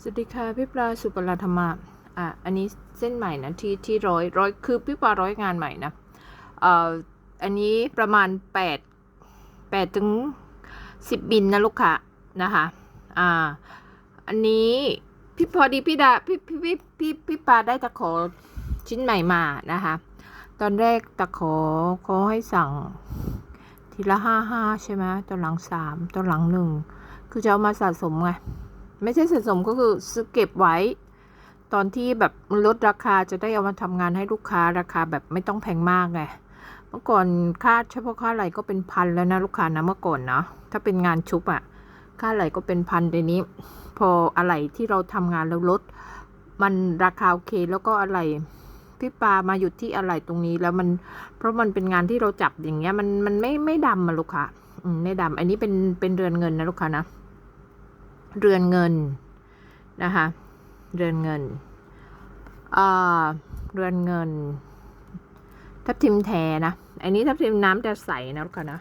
สวัสดีค่ะพี่ปลาสุปราธรรมะอะอันนี้เส้นใหม่นะที่ที่ร้อยร้อยคือพี่ปลาร้อยงานใหม่นะเอ่ออันนี้ประมาณแปดแปดถึงสิบบินนะลูกค้านะคะอ่าอันนี้พี่พอดีพี่ดาพี่พี่พี่พี่พี่ปลาได้ตะขอชิ้นใหม่มานะคะ ตอนแรกตะขอเขาให้สั่งทีละห้าห้าใช่ไหมตอนหลังสามตอนหลังหนึ่งคือจะเอามาสะสมไง ไม่ใช่สะสมก็คือซื้อเก็บไว้ ตอนที่แบบลดราคาจะได้เอามาทำงานให้ลูกค้าราคาแบบไม่ต้องแพงมากไงเมื่อก่อนค่าเฉพาะค่าไหลก็เป็นพันแล้วนะลูกค้านะเมื่อก่อนเนาะถ้าเป็นงานชุบอะค่าไหลก็เป็นพันเดี๋ยวนี้ พออะไรที่เราทำงานแล้วลด มันราคาโอเคแล้วก็อะไรพี่ปามาหยุดที่อะไรตรงนี้แล้วมันเพราะมันเป็นงานที่เราจับอย่างเงี้ยมันมันไม่ไม่ดำอะลูกค้าอืมไม่ดำอันนี้เป็นเป็นเรือนเงินนะลูกค้านะ เรือนเงินนะคะเรือนเงินเรือนเงิน ทับทิมแทนะ อันนี้ทับทิมน้ำจะใสนะลูกค้านะ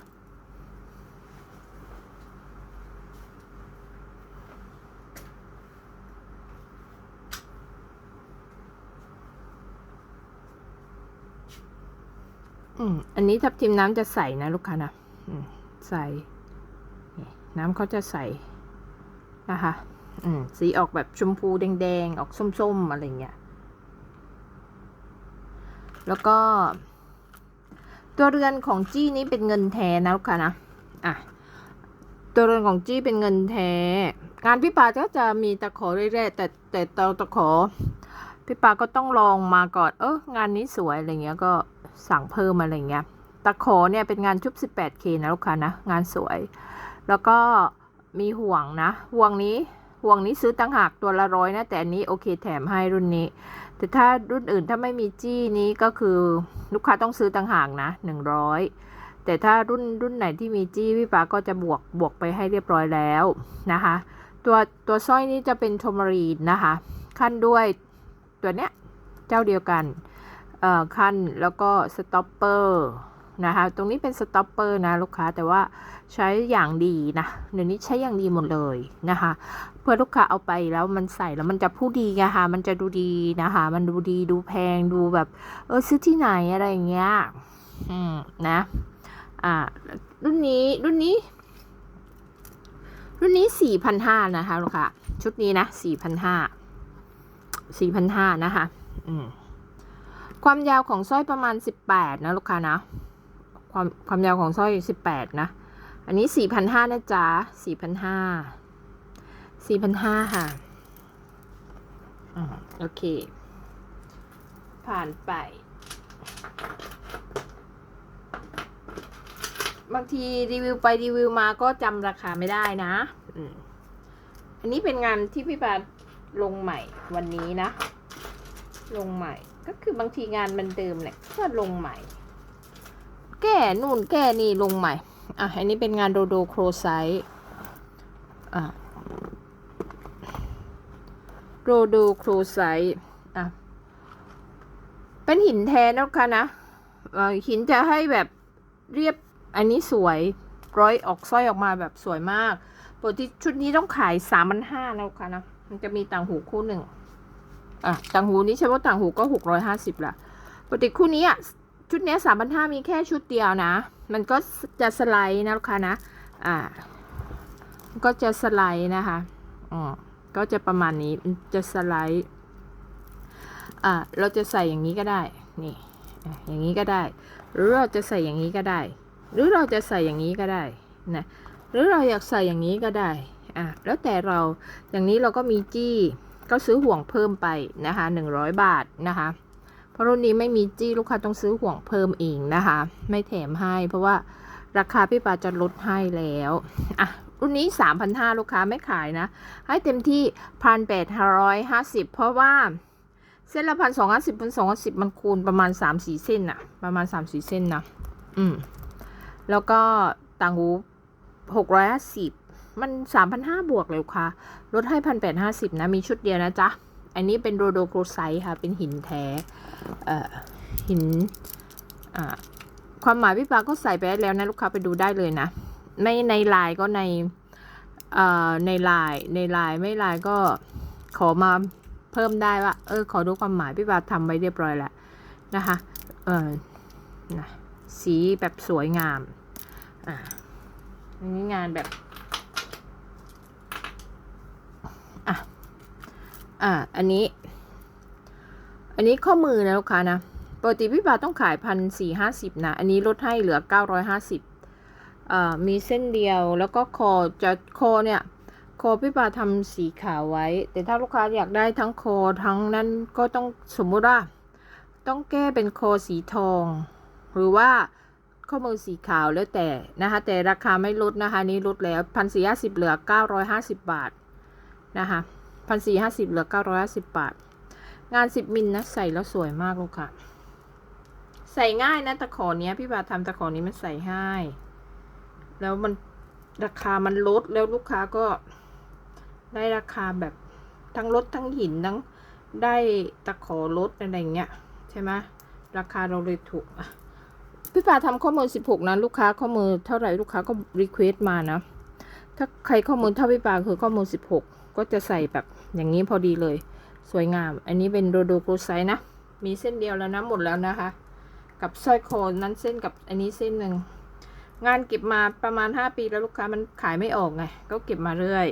อืม อันนี้ทับทิมน้ำจะใสนะลูกค้านะ อืม ใส่น้ำเขาจะใส นะคะ อืม สีออกแบบชมพูแดงๆ ออกส้มๆ อะไรเงี้ย แล้วก็ ตัวเรือนของจี้นี้เป็นเงินแท้นะลูกค้านะ อะ ตัวเรือนของจี้เป็นเงินแท้ งานพี่ปาก็จะมีตะขอเรื่อยๆ แต่แต่เตาตะขอ พี่ปาก็ต้องลองมาก่อน เอองานนี้สวยอะไรเงี้ย ก็สั่งเพิ่มอะไรเงี้ย ตะขอเนี่ยเป็นงานชุบ 18K นะลูกค้านะ งานสวย แล้วก็ มีห่วงนะ ห่วงนี้ห่วงนี้ซื้อตั้งหากตัวละร้อยนะ แต่อันนี้โอเคแถมให้รุ่นนี้ แต่ถ้ารุ่นอื่นถ้าไม่มีจี้นี้ก็คือลูกค้าต้องซื้อตั้งหากนะหนึ่งร้อยแต่ถ้ารุ่นรุ่นไหนที่มีจี้พี่ป้าก็จะบวกบวกไปให้เรียบร้อยแล้วนะคะ ตัวตัวสร้อยนี้จะเป็นโทมารีนนะคะ ขั้นด้วยตัวเนี้ยเจ้าเดียวกันเอ่อขั้นแล้วก็สต็อปเปอร์ นะคะ ตรงนี้เป็นสต็อปเปอร์นะลูกค้าแต่ว่าใช้อย่างดีนะเดี๋ยวนี้ใช้อย่างดีหมดเลยนะคะ เพื่อลูกค้าเอาไปแล้วมันใส่แล้วมันจะผู้ดีไงคะมันจะดูดีนะคะ มันดูดีดูแพงดูแบบเออซื้อที่ไหนอะไรอย่างเงี้ยอืมนะอ่ารุ่นนี้รุ่นนี้รุ่นนี้สี่พันห้านะคะลูกค้าชุดนี้นะสี่พันห้าสี่พันห้านะคะ อืมความยาวของสร้อยประมาณสิบแปดนะ ลูกค้านะ ความความยาวของสร้อยสิบแปดนะ อันนี้สี่พันห้านะจ๊ะสี่พันห้าสี่พันห้าค่ะอโอเค ผ่านไป บางทีรีวิวไปรีวิวมาก็จำราคาไม่ได้นะอันนี้เป็นงานที่พี่ปาลงใหม่วันนี้นะ ลงใหม่ก็คือบางทีงานมันเดิมแหละก็ลงใหม่ แก้นู่นแก้นี่ลงใหม่ อะ อันนี้เป็นงานโดโดโครไซต์อะโรโดโครไซต์อะ เป็นหินแท้นะคะนะหินจะให้แบบเรียบอันนี้สวยร้อยออกสร้อยออกมาแบบสวยมากปกติชุดนี้ต้องขายสามพันห้านะคะนะ มันจะมีต่างหูคู่หนึ่งอะต่างหูนี้เฉพาะต่างหูก็หกร้อยห้าสิบละปกติคู่นี้อะ ชุดนี้สามพันห้ามีแค่ชุดเดียวนะ มันก็จะสไลด์นะลูกค้านะ อ่า ก็จะสไลด์นะคะอ๋อก็จะประมาณนี้มันจะสไลด์ อ่า เราจะใส่อย่างนี้ก็ได้ นี่ อย่างนี้ก็ได้ หรือเราจะใส่อย่างนี้ก็ได้ หรือเราจะใส่อย่างนี้ก็ได้ นะ หรือเราอยากใส่อย่างนี้ก็ได้ อะแล้วแต่เรา อย่างนี้เราก็มีจี้ ก็ซื้อห่วงเพิ่มไปนะคะหนึ่งร้อยบาทนะคะ เพราะรุ่นนี้ไม่มีจี้ลูกค้าต้องซื้อห่วงเพิ่มเองนะคะ ไม่แถมให้ เพราะว่าราคาพี่ปาจะลดให้แล้วอะรุ่นนี้สามพันห้าลูกค้าไม่ขายนะ ให้เต็มที่พันแปดร้อยห้าสิบเพราะว่าเส้นละพันสองห้าสิบพันสองห้าสิบมันคูณประมาณสามสี่เส้นน่ะประมาณสามสี่เส้นนะอืม แล้วก็ต่างหูหกร้อยห้าสิบมันสามพันห้าบวกเลยค่ะ ลดให้พันแปดห้าสิบนะ มีชุดเดียวนะจ๊ะ อันนี้เป็นโรโดโกรไซต์ค่ะ เป็นหินแท้หินความหมายพี่ปาก็ใส่ไปแล้วนะ ลูกค้าไปดูได้เลยนะ ไม่ในลน์ก็ในในลน์ในลน์ไม่ลน์ก็ขอมาเพิ่มได้ว่า เออ ขอดูความหมายพี่ปาทำไว้เรียบร้อยแล้วนะคะเออนะสีแบบสวยงามอ่านนี้งานแบบอะ อ่า อันนี้ อันนี้ข้อมือนะลูกค้านะ ปกติพี่ปาต้องขายพันสี่ห้าสิบนะ อันนี้ลดให้เหลือเก้าร้อยห้าสิบอ่ามีเส้นเดียว แล้วก็คอจะคอเนี่ย คอพี่ปาทำสีขาวไว้ แต่ถ้าลูกค้าอยากได้ทั้งคอทั้งนั้นก็ต้องสมมุติว่า ต้องแก้เป็นคอสีทอง หรือว่าข้อมือสีขาวแล้วแต่นะคะแต่ราคาไม่ลดนะคะนี้ลดแล้วพันสี่ห้าสิบเหลือเก้าร้อยห้าสิบบาทนะคะ พันสี่ห้าสิบเหลือเก้าร้อยสิบบาท งานสิบมิลนะใส่แล้วสวยมากลูกค่ะ ใส่ง่ายนะตะขอเนี้ยพี่บาทำตะขอนี้มันใส่ง่าย แล้วมันราคามันลดแล้วลูกค้าก็ได้ราคาแบบทั้งรถทั้งหินทั้งได้ตะขอรถอะไรเงี้ยใช่ไหมราคาเราเลยถูกอะพี่ปาทำข้อมือสิบหกนะ ลูกค้าข้อมือเท่าไหร่ลูกค้าก็รีเควสต์มานะ ถ้าใครข้อมือเท่าพี่ปาคือข้อมือสิบห ก็จะใส่แบบอย่างนี้พอดีเลย สวยงาม อันนี้เป็นโรโดโกไซนะ มีเส้นเดียวแล้วนะหมดแล้วนะคะ กับสร้อยคอนั้นเส้นกับอันนี้เส้นหนึ่งงานเก็บมาประมาณห้าปีแล้วลูกค้ามันขายไม่ออกไงก็เก็บมาเรื่อย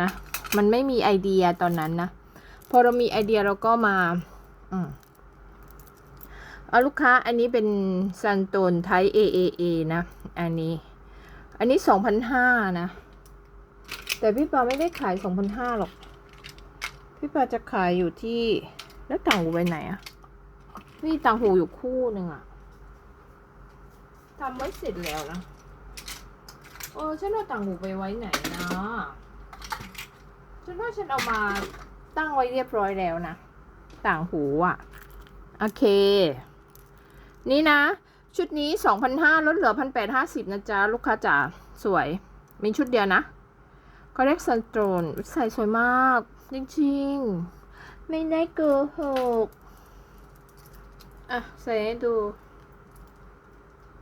นะมันไม่มีไอเดียตอนนั้นนะพอเรามีไอเดียเราก็มาอืมเอาลูกค้าอันนี้เป็นซันโตนไทย AAA นะ อันนี้ อันนี้สองพันห้านะ แต่พี่ปาไม่ได้ขายสองพันห้าหรอก พี่ปาจะขายอยู่ที่แล้วต่างหูไปไหนอะนี่ต่างหูอยู่คู่หนึ่งอะทำไว้เสร็จแล้วนะเออฉันเอาต่างหูไปไว้ไหนนะฉันว่าฉันเอามาตั้งไว้เรียบร้อยแล้วนะ ต่างหูอะโอเค นี่นะ ชุดนี้สองพันห้าลดเหลือพันแปดห้าสิบนะจ๊ะ ลูกค้าจ๋าสวย มีชุดเดียวนะ คอเล็กซันโตรนใส่สวยมาก จริงๆ ไม่ได้เกอหกอะ ใส่ให้ดู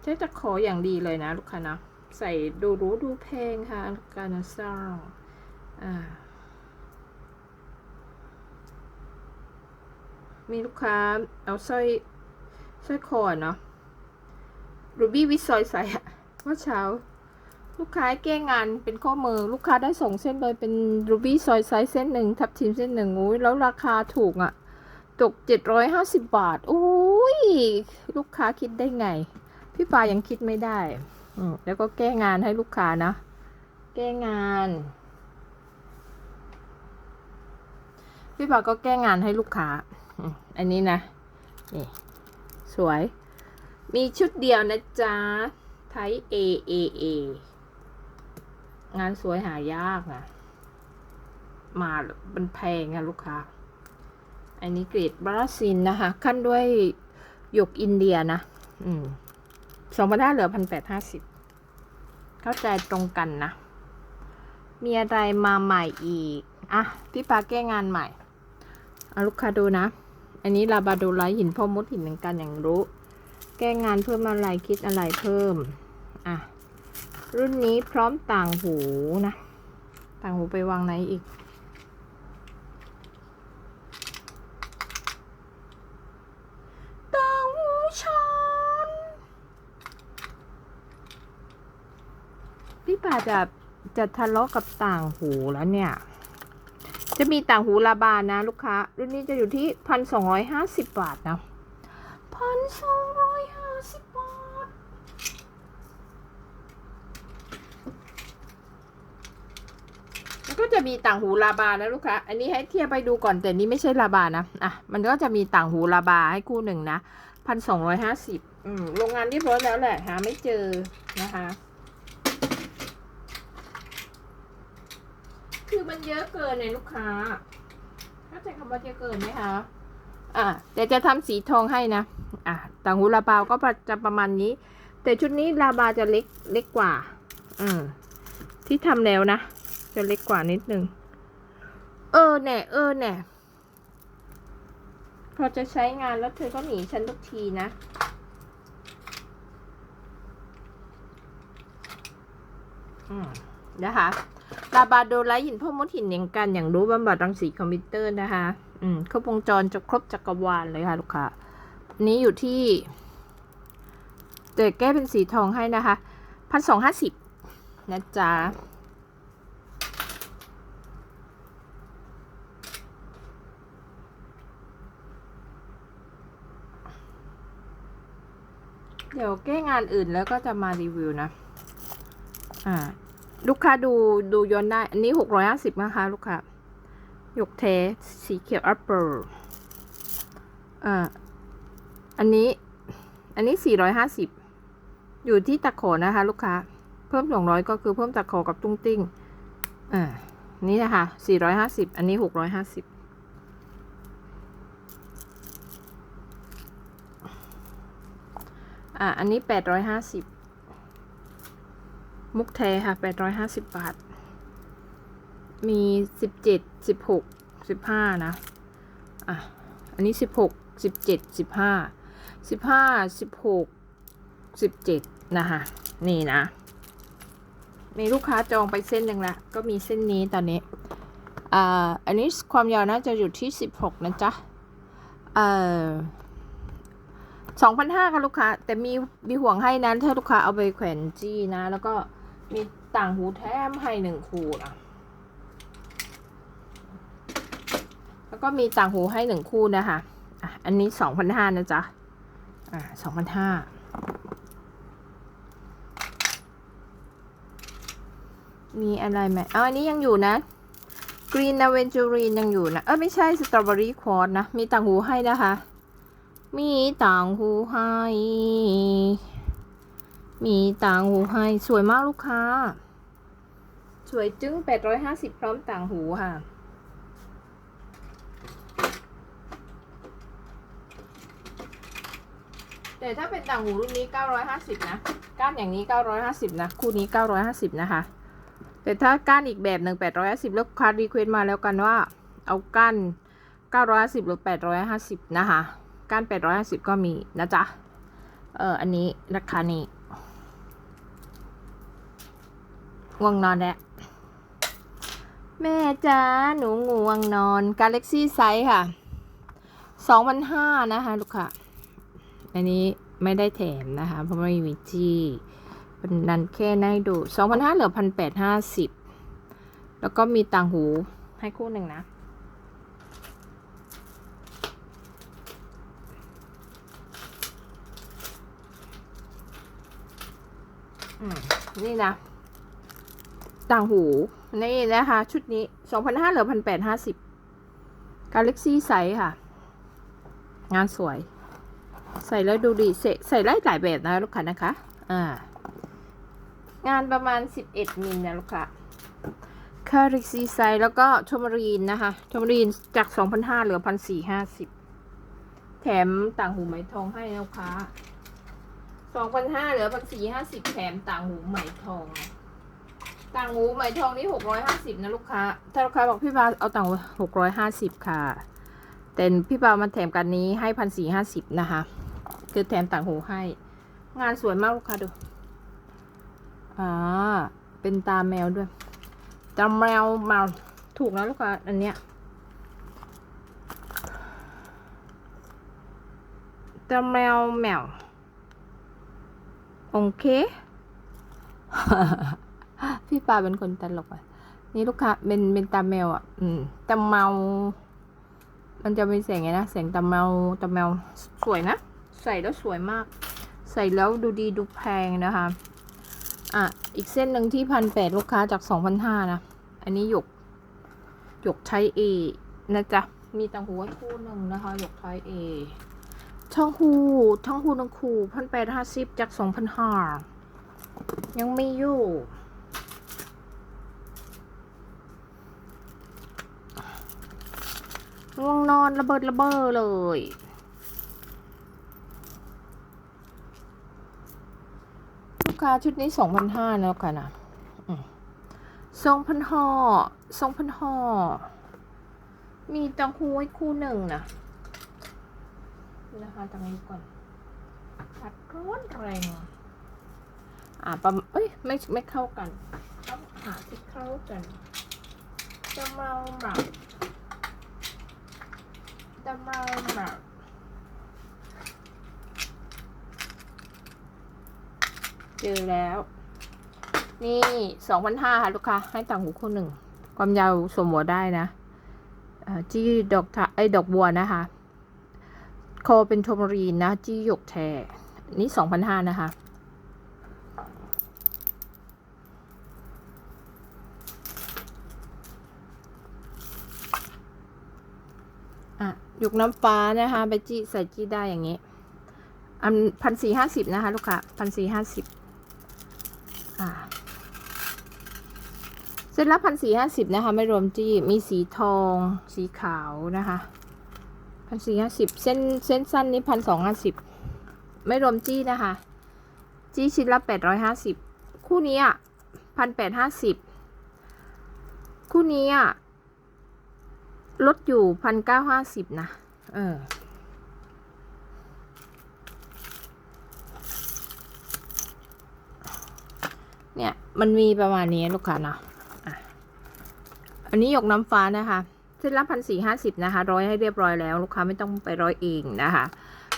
ใช้ตะขออย่างดีเลยนะ ลูกค้านะ ใส่ดูรู้ดูแพงค่ะ การสร้างอ่ามีลูกค้าเอาสร้อยสร้อยคอเนาะรูบี้วิซอยใส่อะเมื่อเช้า ลูกค้าแก้งานเป็นข้อมือลูกค้าได้ส่งเส้นเลยเป็นรูบี้ซอยไซส์เส้นหนึ่งทับทิมเส้นหนึ่งอุ้ยแล้วราคาถูกอะ่ะ ตกเจ็ดร้อยห้าสิบบาทอุ้ยลูกค้าคิดได้ไง พี่ปายังคิดไม่ได้อืแล้วก็แก้งานให้ลูกค้านะ แก้งาน พี่ปาก็แก้งานให้ลูกค้าอันนี้นะนี่สวย มีชุดเดียวนะจ๊ะไทย A A A งานสวยหายากนะมามันแพงอะลูกค้า อันนี้กรีดบราซินนะคะ ขั้นด้วยหยกอินเดียนะ อืมสองพันห้าเหลือพันแปดห้าสิบเข้าใจตรงกันนะ มีอะไรมาใหม่อีก อะ พี่ปาแก้งานใหม่เอาลูกค้าดูนะ อันนี้ลาบาโดไลหินพ่อมดหินเหมือนกันอย่างรู้ แก้งานเพิ่มอะไรคิดอะไรเพิ่ม อะ รุ่นนี้พร้อมต่างหูนะ ต่างหูไปวางไหนอีก ต่างหูชอนพี่ป่าจะจะทะเลาะกับต่างหูแล้วเนี่ย จะมีต่างหูลาบานะ ลูกค้า รุ่นนี้จะอยู่ที่พันสองร้อยห้าสิบบาทนะพันสองร้อยห้าสิบบาท แล้วก็จะ มีต่างหูลาบานะลูกค้า อันนี้ให้เทียบไปดูก่อนแต่นี้ไม่ใช่ลาบานะ อะ มันก็จะมีต่างหูลาบาให้คู่หนึ่งนะพันสองร้อยห้าสิบอืม โรงงานเรียบร้อยแล้วแหละหาไม่เจอนะคะ คือมันเยอะเกินในลูกค้าเข้าใจคำว่าเยอะเกินไหมคะอะเดี๋ยวจะทำสีทองให้นะ อะ ต่างหูลาบาก็จะประมาณนี้ แต่ชุดนี้ลาบาจะเล็กเล็กกว่า อืมที่ทำแล้วนะ จะเล็กกว่านิดนึง เออแน่เออแน่พอจะใช้งานแล้วเธอก็หนีฉันทุกทีนะ อืมนะคะตาบาโดไลท์หินพ่อมดหินอย่างกันอย่างรู้บำบัดรังสีคอมพิวเตอร์นะคะ อืมครบวงจรจะครบจักรวาลเลยค่ะลูกค้าอันนี้อยู่ที่แต่แก้เป็นสีทองให้นะคะพันสองห้าสิบนะจ๊ะ เดี๋ยวแก้งานอื่นแล้วก็จะมารีวิวนะ อ่า ลูกค้าดูดูย้อนได้ อันนี้หกร้อยห้าสิบนะคะ ลูกค้าหยกเทสีเขียวอัปเปอร์อ่า อันนี้ อันนี้สี่ร้อยห้าสิบอยู่ที่ตะโขนะคะ ลูกค้า เพิ่มสองร้อยก็คือเพิ่มตะโขกับตุ้งติ้ง อ่า นี่นะคะสี่ร้อยห้าสิบอันนี้หกร้อยห้าสิบ อะ อันนี้แปดร้อยห้าสิบมุกแทค่ะแปดร้อยห้าสิบบาท มีสิบเจ็ดสิบหกสิบห้านะ อะ อันนี้สิบหกสิบเจ็ดสิบห้าสิบห้าสิบหกสิบเจ็ดนะคะนี่นะ มีลูกค้าจองไปเส้นหนึ่งละ ก็มีเส้นนี้ตอนนี้ อ่า อันนี้ความยาวน่าจะอยู่ที่สิบหกนะจ๊ะ เอ่อ สองพันห้าค่ะลูกค้า แต่มีมีห่วงให้นะถ้าลูกค้าเอาไปแขวนจี้นะ แล้วก็มีต่างหูแถมให้หนึ่งคู่นะแล้วก็มีต่างหูให้หนึ่งคู่นะคะอะอันนี้สองพันห้านะจ๊ะอ่าสองพันห้ามีอะไรไหมอ๋ออันนี้ยังอยู่นะ Green Aventurine ยังอยู่นะ เออไม่ใช่ Strawberry Quartz นะ มีต่างหูให้นะคะ มีต่างหูให้ มีต่างหูให้ สวยมากลูกค้า สวยจึ้งแปดร้อยห้าสิบพร้อมต่างหูค่ะ แต่ถ้าเป็นต่างหูรุ่นนี้950นะ ก้านอย่างนี้950นะ คู่นี้950นะคะ แต่ถ้าก้านอีกแบบหนึ่ง850แล้วคัดรีเควสมาแล้วกันว่า เอาก้าน950หรือ850นะคะ ก้าน850 ก็มีนะจ๊ะ เอออันนี้ราคานี้ง่วงนอนแล้วแม่จ้าหนูง่วงนอน Galaxy Size ค่ะ2,500นะคะ ลูกค้าอันนี้ไม่ได้แถมนะคะ เพราะไม่มีจีเป็นนันแค่ให้ดู2,500เหลือ1,850 แล้วก็มีต่างหูให้คู่หนึ่งนะ อืม นี่นะ ต่างหู นี่นะคะ ชุดนี้2,500เหลือ1,850 Galaxy Size ค่ะ งานสวย ใส่แล้วดูดีใส่ใส่ได้หลายแบบนะลูกค้านะคะ อ่า งานประมาณ11มิลนะลูกค้าคาริซีไซแล้วก็ชมรีนนะคะชมรีนจาก2,500เหลือ 1,450 แถมต่างหูไหมทองให้นะ ลูกค้า2,500เหลือ1,450แถมต่างหูไหมทอง ต่างหูไหมทองนี่650นะลูกค้า ถ้าลูกค้าบอกพี่บาเอาต่างหู650ค่ะ แต่พี่บามาแถมกันนี้ให้1,450นะคะ คือแถมต่างหูให้ งานสวยมากลูกค้าดูอ่าเป็นตาแมวด้วย ตาแมวแมวถูกนะลูกค้าอันเนี้ยตาแมวแมว โอเค พี่ปาเป็นคนตลกอะ นี่ลูกค้าเป็นเป็นตาแมวอะ อืมตาแมวมันจะเป็นแสงไงนะแสงตาแมวตาแมวสวยนะ ใส่แล้วสวยมาก ใส่แล้วดูดีดูแพงนะคะ อะ อีกเส้นหนึ่งที่พันแปดลูกค้าจากสองพันห้านะ อันนี้หยก หยกใช้เอนะจ๊ะ มีต่างหูให้คู่หนึ่งนะคะ หยกใช้เอ ช่องหูช่องหูทั้งคู่พันแปดห้าสิบจากสองพันห้ายังไมีอยู่ง่วงนอนระเบิดระเบ้อเลย ลูกค้าชุดนี้สองพันห้าแล้วกันนะสองพันห่อสองพันห่อมีตังหูไว้คู่หนึ่งนะ นะคะตังนี้ก่อนพัดร้อนแรง อ่าประมาณเอ้ยไม่ไม่เข้ากันหาที่เข้ากันจะเมาหมักจะเมาหมักเจอแล้ว นี่สองพันห้าค่ะลูกค้าให้ต่างหูคู่หนึ่ง ความยาวสวมหัวได้นะอ่าจี้ดอกทะไอ้ยดอกบัวนะคะ คอเป็นโทมรีนนะ จี้หยกแทนี่สองพันห้านะคะ อะ หยกน้ำฟ้านะคะไปจี้ใส่จี้ได้อย่างนี้อันพันสี่ห้าสิบนะคะ ลูกค้าพันสี่ห้าสิบอ่าเส้นละพันสี่ห้าสิบนะคะ ไม่รวมจี้ มีสีทอง สีขาวนะคะ พันสี่ห้าสิบเส้นเส้นสั้นนี้พันสองห้าสิบไม่รวมจี้นะคะ จี้ชิ้นละแปดร้อยห้าสิบคู่นี้อะพันแปดห้าสิบคู่นี้อะลดอยู่พันเก้าห้าสิบนะ เออเนี่ย มันมีประมาณนี้ลูกค้าเนาะอะอันนี้หยกน้ำฟ้านะคะ เส้นละพันสี่ห้าสิบนะคะ ร้อยให้เรียบร้อยแล้ว ลูกค้าไม่ต้องไปร้อยเองนะคะ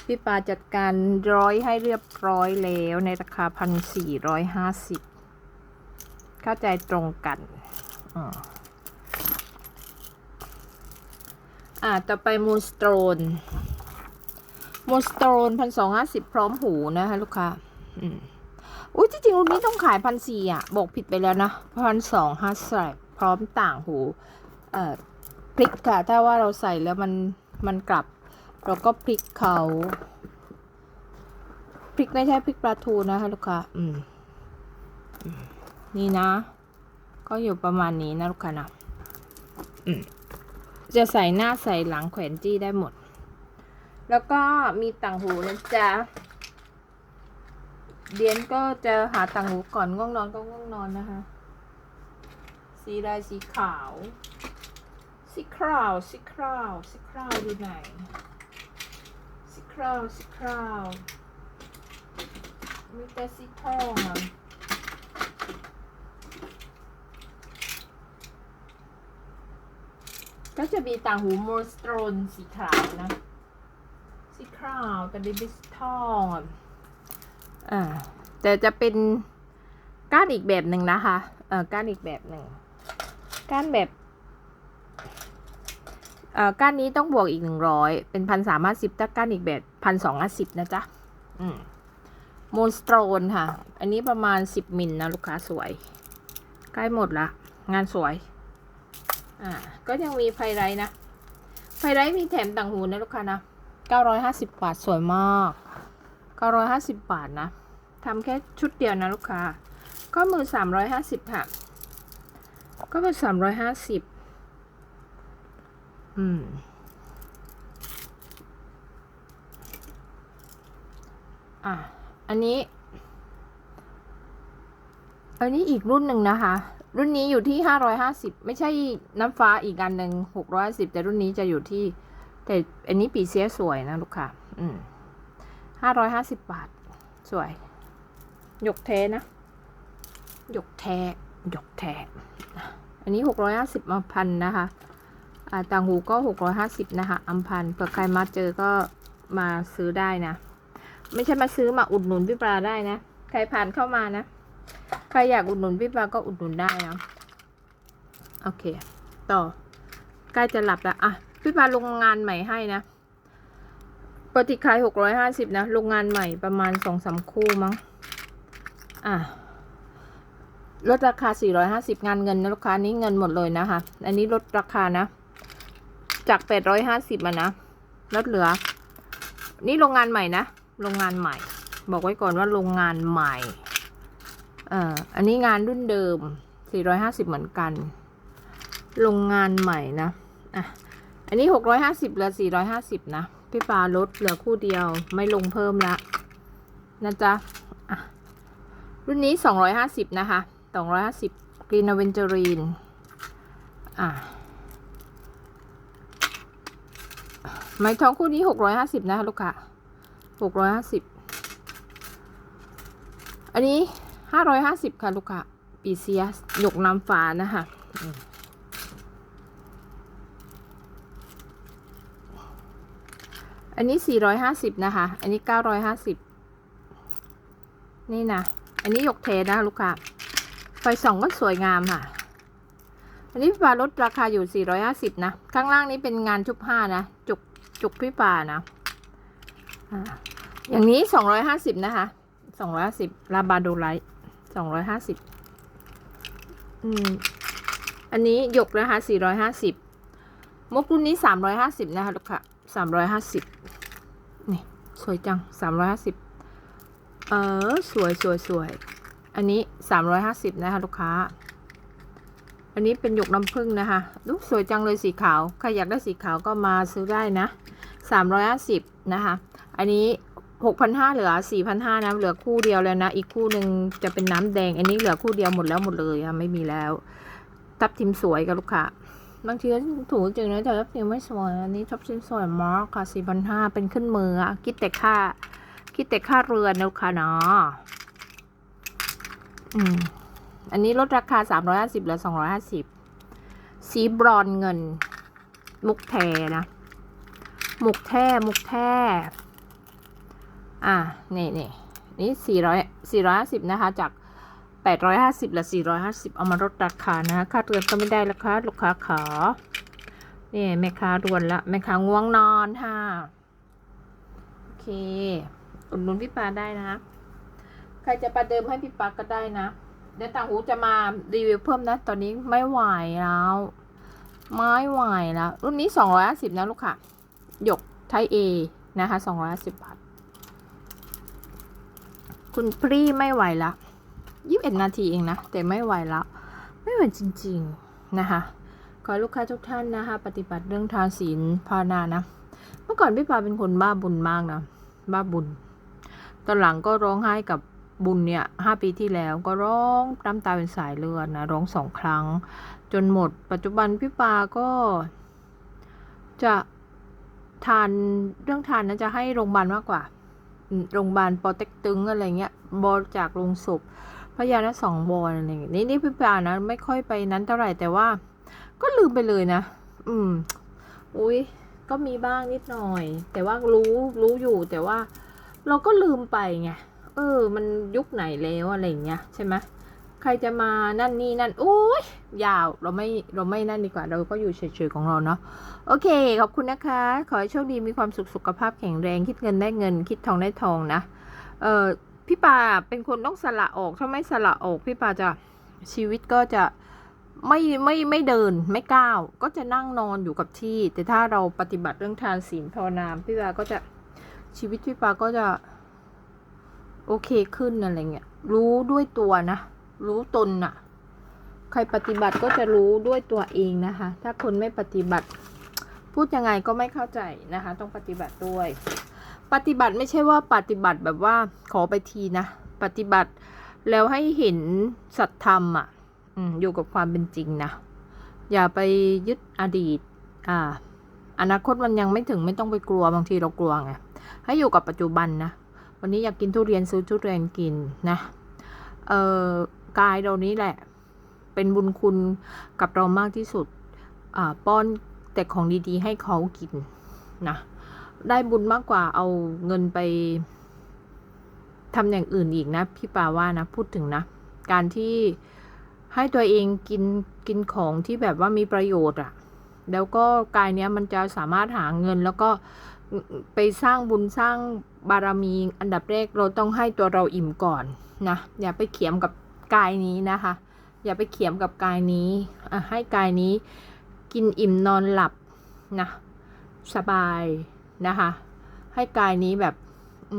พี่ปาจัดการร้อยให้เรียบร้อยแล้วในราคาพันสี่ร้อยห้าสิบเข้าใจตรงกันอ่าต่อไปมูนสโตนมูนสโตนพันสองห้าสิบพร้อมหูนะคะ ลูกค้าอืมอุ้ยจริงๆรุ่นนี้ต้องขายพันสี่อะ บอกผิดไปแล้วนะพันสองห้าใส่พร้อมต่างหู เอ่อ พลิกค่ะ ถ้าว่าเราใส่แล้วมันมันกลับ เราก็พลิกเขาพลิกไม่ใช่พลิกปลาทูนะคะลูกค้าอืมอืม นี่นะ ก็อยู่ประมาณนี้นะลูกค้านะอืม จะใส่หน้าใส่หลังแขวนจี้ได้หมด แล้วก็มีต่างหูนะจ๊ะเดียนก็จะหาต่างหูก่อนง่วงนอนก็ง่วงนอนนะคะ สีลายสีขาว สีคราวสีคราวสีคราวอยู่ไหนสีคราวสีคราวมีแต่สีทองอะก็จะมีต่างหูโมสโตรนสีขาวนะ สีขาวแต่ดิบิสทองอ่าแต่จะเป็นก้านอีกแบบหนึ่งนะคะเอ่อก้านอีกแบบหนึ่งก้านแบบ ก้านนี้ต้องบวกอีกหนึ่งร้อยเป็นพันสามห้าสิบถ้าก้านอีกแบบพันสองห้าสิบนะจ๊ะอืมมนสโตนค่ะ อันนี้ประมาณสิบมิลนะลูกค้าสวย ใกล้หมดละ งานสวย อ่า ก็ยังมีไฟไรนะ ไฟไรมีแถมต่างหูนะลูกค้านะเก้าร้อยห้าสิบบาทสวยมากเก้าร้อยห้าสิบบาทนะทำแค่ชุดเดียวนะลูกค้า ก็มือสามร้อยห้าสิบค่ะ ก็มือสามร้อยห้าสิบ อืม อะ อันนี้ อันนี้อีกรุ่นหนึ่งนะคะ รุ่นนี้อยู่ที่ห้าร้อยห้าสิบไม่ใช่น้ำฟ้าอีกอันหนึ่งหกร้อยสิบแต่รุ่นนี้จะอยู่ที่ แต่อันนี้ปีเสียสวยนะลูกค้าอืมห้าร้อยห้าสิบบาท สวย หยกแท้นะ หยกแท้หยกแท้อันนี้หกร้อยห้าสิบอัมพันนะคะ ต่างหูก็หกร้อยห้าสิบนะคะ อัมพันเผื่อใครมาเจอก็มาซื้อได้นะ ไม่ใช่มาซื้อมาอุดหนุนพี่ปลาได้นะ ใครผ่านเข้ามานะ ใครอยากอุดหนุนพี่ปลาก็อุดหนุนได้นะ โอเค ต่อ ใกล้จะหลับแล้ว อะ พี่ปลาลงงานใหม่ให้นะปกติขายหกร้อยห้าสิบนะโรงงานใหม่ประมาณสองสามคู่มั้ง อะลดราคาสี่ร้อยห้าสิบงานเงินนะลูกค้านี้เงินหมดเลยนะคะ อันนี้ลดราคานะ จากแปดร้อยห้าสิบอะนะลดเหลือ นี่โรงงานใหม่นะ โรงงานใหม่ บอกไว้ก่อนว่าโรงงานใหม่เอ่ออันนี้งานรุ่นเดิมสี่ร้อยห้าสิบเหมือนกัน โรงงานใหม่นะอะอันนี้หกร้อยห้าสิบเหลือสี่ร้อยห้าสิบนะ พี่ปลาลดเหลือคู่เดียวไม่ลงเพิ่มละนะจ๊ะอะรุ่นนี้สองร้อยห้าสิบนะคะสองร้อยห้าสิบกรีนเวนเจอรีนอะ ไหมทองคู่นี้หกร้อยห้าสิบนะคะลูกค้าหกร้อยห้าสิบอันนี้ห้าร้อยห้าสิบค่ะลูกค้าปีเซียสหยกน้ำฟ้านะคะอันนี้ 450 นะคะ อันนี้ 950 นี่นะ อันนี้หยกเทนะลูกค้า ไฟส่องก็สวยงามค่ะ อันนี้พี่ปาลดราคาอยู่ 450 นะ ข้างล่างนี้เป็นงานชุบผ้านะ จุก จุกพี่ป่านะอย่างนี้สองร้อยห้าสิบนะคะสองร้อยห้าสิบลาบาโดไลท์สองร้อยห้าสิบอันนี้หยกนะคะสี่ร้อยห้าสิบมกรุ่นนี้สามร้อยห้าสิบนะคะลูกค่ะสามร้อยห้าสิบนี่สวยจังสามร้อยห้าสิบเออสวยสวยสวยอันนี้สามร้อยห้าสิบนะคะลูกค้า อันนี้เป็นหยกน้ำผึ้งนะคะลูกสวยจังเลยสีขาว ใครอยากได้สีขาวก็มาซื้อได้นะ 350 นะคะ อันนี้ 6,500เหลือ 4,500นะเหลือคู่เดียวแล้วนะ อีกคู่หนึ่งจะเป็นน้ำแดง อันนี้เหลือคู่เดียวหมดแล้วหมดเลยค่ะไม่มีแล้ว ทับทิมสวยกับลูกค้าบางทีก็ถูกจริงนะแต่ทับทิมไม่สวย อันนี้ทับทิมสวยมากค่ะ 4,500 เป็นขึ้นมือคิดแต่ค่า คิดแต่ค่าเรือนนะลูกค้าเนาะอืม อันนี้ลดราคา 350เหลือ 250 สีบรอนเงิน มุกแทนะ มุกแท้มุกแท้อะนี่นี่นี่สี่ร้อยสี่ร้อยห้าสิบนะคะ จากแปดร้อยห้าสิบเหลือสี่ร้อยห้าสิบเอามาลดราคานะค่าเรือนก็ไม่ได้ราคาลูกค้าขานี่แม่ค้ารวนละแม่ค้าง่วงนอนค่ะโอเคอุดหนุนพี่ปาได้นะ ใครจะประเดิมให้พี่ปาก็ได้นะ เดี๋ยวต่างหูจะมารีวิวเพิ่มนะ ตอนนี้ไม่ไหวแล้ว ไม่ไหวแล้ว รุ่นนี้สองร้อยห้าสิบนะลูกค้าหยกไทยเอนะคะสองร้อยห้าสิบบาท คุณพรีไม่ไหวละยี่สิบเอ็ดนาทีเองนะ แต่ไม่ไหวแล้ว ไม่ไหวจริง ๆ นะคะ ขอลูกค้าทุกท่านนะคะ ปฏิบัติเรื่องทานศีลภาวนานะ เมื่อก่อนพี่ปาเป็นคนบ้าบุญมากนะ บ้าบุญ ตอนหลังก็ร้องไห้กับ บุญเนี่ยห้าปีที่แล้วก็ร้องน้ำตาเป็นสายเลือดนะร้องสองครั้ง จนหมดปัจจุบันพี่ปาก็จะทานเรื่องทานนะจะให้โรงพยาบาลมากกว่าโรงพยาบาลปอเต็กตึงอะไรเงี้ยบริจากโรงศพพญานะสองบอลอะไรอย่างเงี้ยนี่นี่พี่ปานะไม่ค่อยไปนั้นเท่าไหร่แต่ว่า ก็ลืมไปเลยนะ อืม อุ้ยก็มีบ้างนิดหน่อย แต่ว่ารู้รู้อยู่แต่ว่า เราก็ลืมไปไง เออ มันยุคไหนแล้วอะไรเงี้ยใช่ไหมใครจะมานั่นนี่นั่นโอ้ยยาวเราไม่เราไม่นั่นดีกว่าเราก็อยู่เฉยๆของเราเนาะโอเค ขอบคุณนะคะ ขอให้โชคดีมีความสุขสุขภาพแข็งแรงคิดเงินได้เงิน คิดทองได้ทองนะเออพี่ปาเป็นคนต้องสละออกถ้าไม่สละออกพี่ปาจะชีวิตก็จะไม่ไม่ไม่เดินไม่ก้าวก็จะนั่งนอนอยู่กับที่ แต่ถ้าเราปฏิบัติเรื่องทานศีลภาวนาพี่ปาก็จะชีวิตพี่ปาก็จะ โอเคขึ้นอะไรเงี้ยรู้ด้วยตัวนะ รู้ตนน่ะ ใครปฏิบัติก็จะรู้ด้วยตัวเองนะคะ ถ้าคนไม่ปฏิบัติ พูดยังไงก็ไม่เข้าใจนะคะ ต้องปฏิบัติด้วย ปฏิบัติไม่ใช่ว่าปฏิบัติแบบว่าขอไปทีนะ ปฏิบัติแล้วให้เห็นสัตธรรมอะอืมอยู่กับความเป็นจริงนะ อย่าไปยึดอดีต อ่า อนาคตมันยังไม่ถึงไม่ต้องไปกลัวบางทีเรากลัวไงให้อยู่กับปัจจุบันนะ วันนี้อยากกินทุเรียนซื้อทุเรียนกินนะเอ่อกายเรานี้แหละ เป็นบุญคุณกับเรามากที่สุดอ่าป้อนแต่ของดีๆ ให้เขากินนะได้บุญมากกว่าเอาเงินไปทำอย่างอื่นอีกนะ พี่ปาว่านะพูดถึงนะ การที่ให้ตัวเองกินกินของที่แบบว่ามีประโยชน์อะ่ะแล้วก็กายเนี้ยมันจะสามารถหาเงินแล้วก็ไปสร้างบุญสร้าง บารมีอันดับแรกเราต้องให้ตัวเราอิ่มก่อนนะอย่าไปเขียมกับกายนี้นะคะ อย่าไปเขียมกับกายนี้ให้กายนี้กินอิ่มนอนหลับนะสบายนะคะ ให้กายนี้แบบ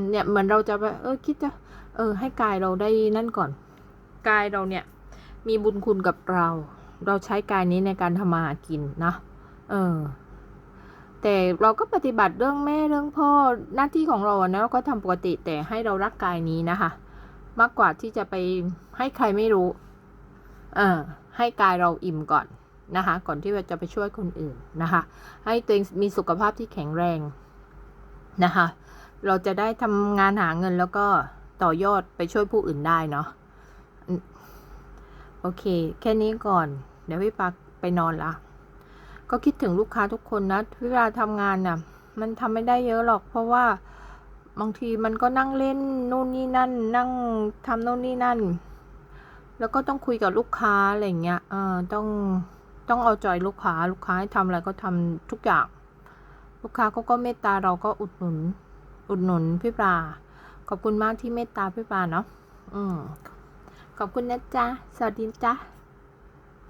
เนี่ยเหมือนเราจะแบบเออคิดจะเออให้กายเราได้นั่นก่อน กายเราเนี่ยมีบุญคุณกับเรา เราใช้กายนี้ในการทำมาหากินนะเออ แต่เราก็ปฏิบัติเรื่องแม่เรื่องพ่อหน้าที่ของเราอะนะเราก็ทำปกติแต่ให้เรารักกายนี้นะคะ มากกว่าที่จะไปให้ใครไม่รู้เออให้กายเราอิ่มก่อนนะคะ ก่อนที่เราจะไปช่วยคนอื่นนะคะ ให้ตัวเองมีสุขภาพที่แข็งแรงนะคะ เราจะได้ทำงานหาเงินแล้วก็ต่อยอดไปช่วยผู้อื่นได้เนาะโอเค แค่นี้ก่อน เดี๋ยวพี่ปาไปนอนละ ก็คิดถึงลูกค้าทุกคนนะเวลาทำงานน่ะ มันทำไม่ได้เยอะหรอก เพราะว่าบางทีมันก็นั่งเล่นนู่นนี่นั่น นั่งทำนู่นนี่นั่น แล้วก็ต้องคุยกับลูกค้าอะไรเงี้ยเออต้องต้องเอาใจลูกค้าลูกค้าให้ทำอะไรก็ทำทุกอย่าง ลูกค้าเขาก็เมตตาเราก็อุดหนุน อุดหนุนพี่ปลาขอบคุณมากที่เมตตาพี่ปลาเนาะอืมขอบคุณนะจ๊ะ สวัสดีจ้ะ